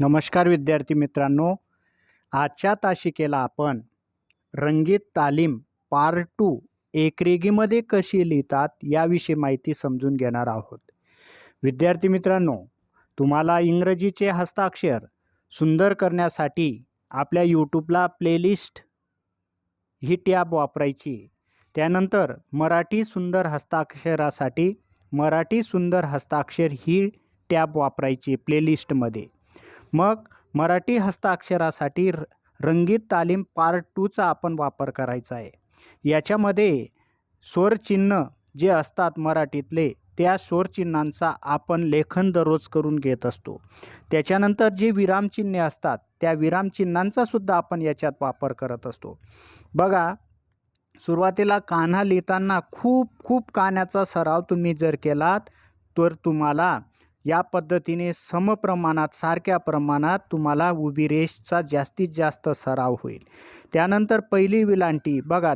नमस्कार विद्यार्थी मित्रांनो. आजच्या तासिकेला आपण रंगीत तालीम पार्ट टू एकरेगीमध्ये कशी लिहितात याविषयी माहिती समजून घेणार आहोत. विद्यार्थी मित्रांनो तुम्हाला इंग्रजीचे हस्ताक्षर सुंदर करण्यासाठी आपल्या यूट्यूबला प्लेलिस्ट ही टॅब वापरायची. त्यानंतर मराठी सुंदर हस्ताक्षरासाठी मराठी सुंदर हस्ताक्षर ही टॅब वापरायची प्लेलिस्टमध्ये मग मराठी हस्ताक्षरासाठी र रंगीत तालीम पार्ट टूचा आपण वापर करायचा आहे. याच्यामध्ये स्वरचिन्ह जे असतात मराठीतले त्या स्वरचिन्हांचा आपण लेखन दररोज करून घेत असतो. त्याच्यानंतर जे विरामचिन्हे असतात त्या विरामचिन्हांचा सुद्धा आपण याच्यात वापर करत असतो. बघा सुरुवातीला कान्हा लिहिताना खूप खूप कान्याचा सराव तुम्ही जर केलात तर तुम्हाला या पद्धतीने समप्रमाणात सारख्या प्रमाणात तुम्हाला उभी रेषचा जास्तीत जास्त सराव होईल. त्यानंतर पहिली विलांटी बघा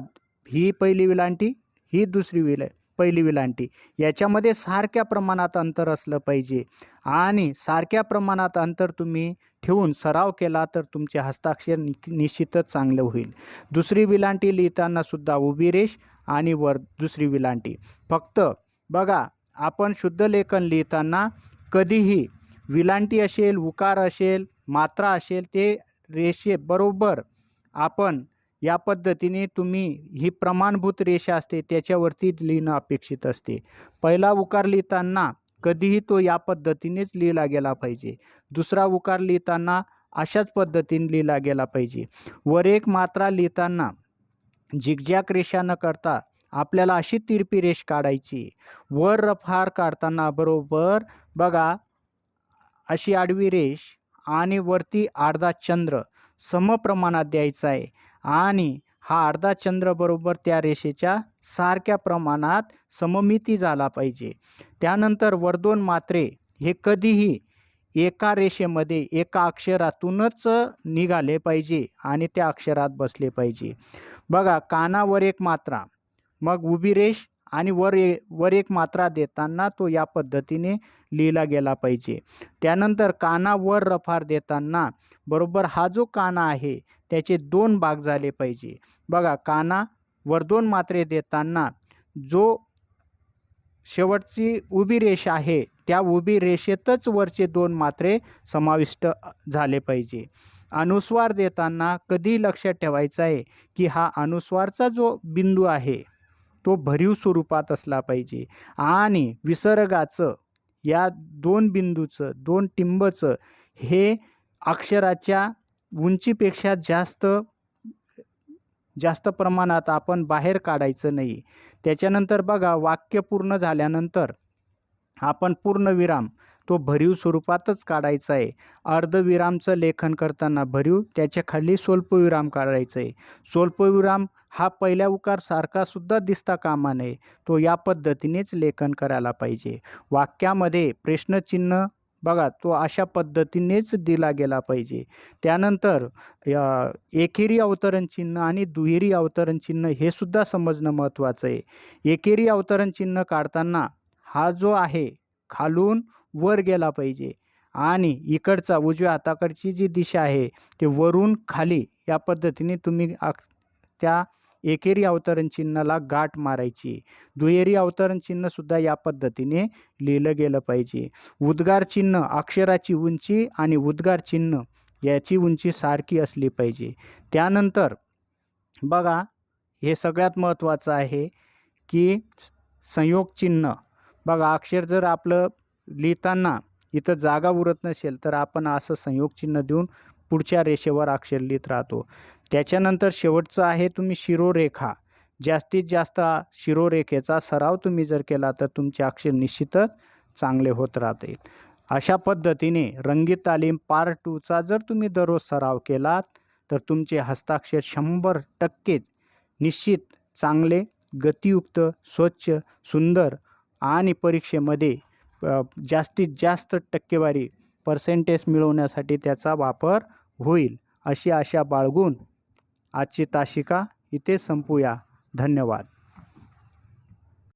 ही पहिली विलांटी ही दुसरी विल पहिली विलांटी. याच्यामध्ये सारख्या प्रमाणात अंतर असलं पाहिजे आणि सारख्या प्रमाणात अंतर तुम्ही ठेवून सराव केला तर तुमचे हस्ताक्षर नि निश्चितच चांगलं होईल. दुसरी विलांटी लिहिताना सुद्धा उभी रेष आणि वर दुसरी विलांटी. फक्त बघा आपण शुद्ध लेखन लिहिताना कधीही विलांटी असेल उकार असेल मात्रा असेल ते रेषे बरोबर आपण या पद्धतीने तुम्ही ही प्रमाणभूत रेषा असते त्याच्यावरती लिहिणं अपेक्षित असते. पहिला उकार लिहिताना कधीही तो या पद्धतीनेच लिहिला गेला पाहिजे. दुसरा उकार लिहिताना अशाच पद्धतीने लिहिला गेला पाहिजे. वर एक मात्रा लिहिताना झिगझॅग रेषा न करता आपल्याला अशी तिरपी रेष काढायची. वर रफार काढताना बरोबर बघा अशी आडवी रेष आणि वरती अर्धा चंद्र समप्रमाणात द्यायचा आहे. आणि हा अर्धा चंद्र बरोबर त्या रेषेच्या सारख्या प्रमाणात सममिती झाला पाहिजे. त्यानंतर वर दोन मात्रे हे कधीही एका रेषेमध्ये एका अक्षरातूनच निघाले पाहिजे आणि त्या अक्षरात बसले पाहिजे. बघा कानावर एक मात्रा. मग उभी रेष आणि वर ए वर एक मात्रा देताना तो या पद्धतीने लिहिला गेला पाहिजे. त्यानंतर कानावर रफार देताना बरोबर हा जो काना आहे त्याचे दोन भाग झाले पाहिजे. बघा काना वर दोन मात्रे देताना जो शेवटची उभी रेष आहे त्या उभी रेषेतच वरचे दोन मात्रे समाविष्ट झाले पाहिजे. अनुस्वार देताना कधी लक्षात ठेवायचं आहे की हा अनुस्वारचा जो बिंदू आहे तो भरीव स्वरूपात असला पाहिजे. आणि विसर्गाचं या दोन बिंदूचं दोन टिंबचं हे अक्षराच्या उंचीपेक्षा जास्त जास्त प्रमाणात आपण बाहेर काढायचं नाही. त्याच्यानंतर बघा वाक्य पूर्ण झाल्यानंतर आपण पूर्णविराम तो भरीव स्वरूपातच काढायचा आहे. अर्धविरामचं लेखन करताना भरीव त्याच्याखाली स्वल्पविराम काढायचं आहे. स्वल्पविराम हा पहिल्या उकारसारखा सुद्धा दिसता कामा नये. तो या पद्धतीनेच लेखन करायला पाहिजे. वाक्यामध्ये प्रश्नचिन्ह बघा तो अशा पद्धतीनेच दिला गेला पाहिजे. त्यानंतर एकेरी अवतरण चिन्ह आणि दुहेरी अवतरण चिन्ह हे सुद्धा समजणं महत्त्वाचं आहे. एकेरी अवतरण चिन्ह काढताना हा जो आहे खालून वर गेला पाहिजे. आणि इकडचा उजव्या हाताकडची जी दिशा आहे ते वरून खाली या पद्धतीने तुम्ही त्या एकेरी अवतरण चिन्हाला गाठ मारायची. दुहेरी अवतरण चिन्हसुद्धा या पद्धतीने लिहिलं गेलं पाहिजे. उद्गार चिन्ह अक्षराची उंची आणि उद्गार चिन्ह याची उंची सारखी असली पाहिजे. त्यानंतर बघा हे सगळ्यात महत्त्वाचं आहे की संयोग चिन्ह बघा अक्षर जर आपलं लिहिताना इथं जागा उरत नसेल तर आपण असं संयोग चिन्ह देऊन पुढच्या रेषेवर अक्षर लिहित राहतो. त्याच्यानंतर शेवटचं आहे तुम्ही शिरोरेखा. जास्तीत जास्त शिरोरेखेचा सराव तुम्ही जर केला तर तुमचे अक्षर निश्चितच चांगले होत राहतील अशा पद्धतीने रंगीत तालीम पार्ट टूचा जर तुम्ही दररोज सराव केलात तर तुमचे हस्ताक्षर शंभर टक्केच निश्चित चांगले गतियुक्त स्वच्छ सुंदर आणि परीक्षेमध्ये जास्तीत जास्त टक्केवारी पर्सेंटेज मिळवण्यासाठी त्याचा वापर होईल अशी आशा बाळगून आजची ताशिका इथे संपूया. धन्यवाद.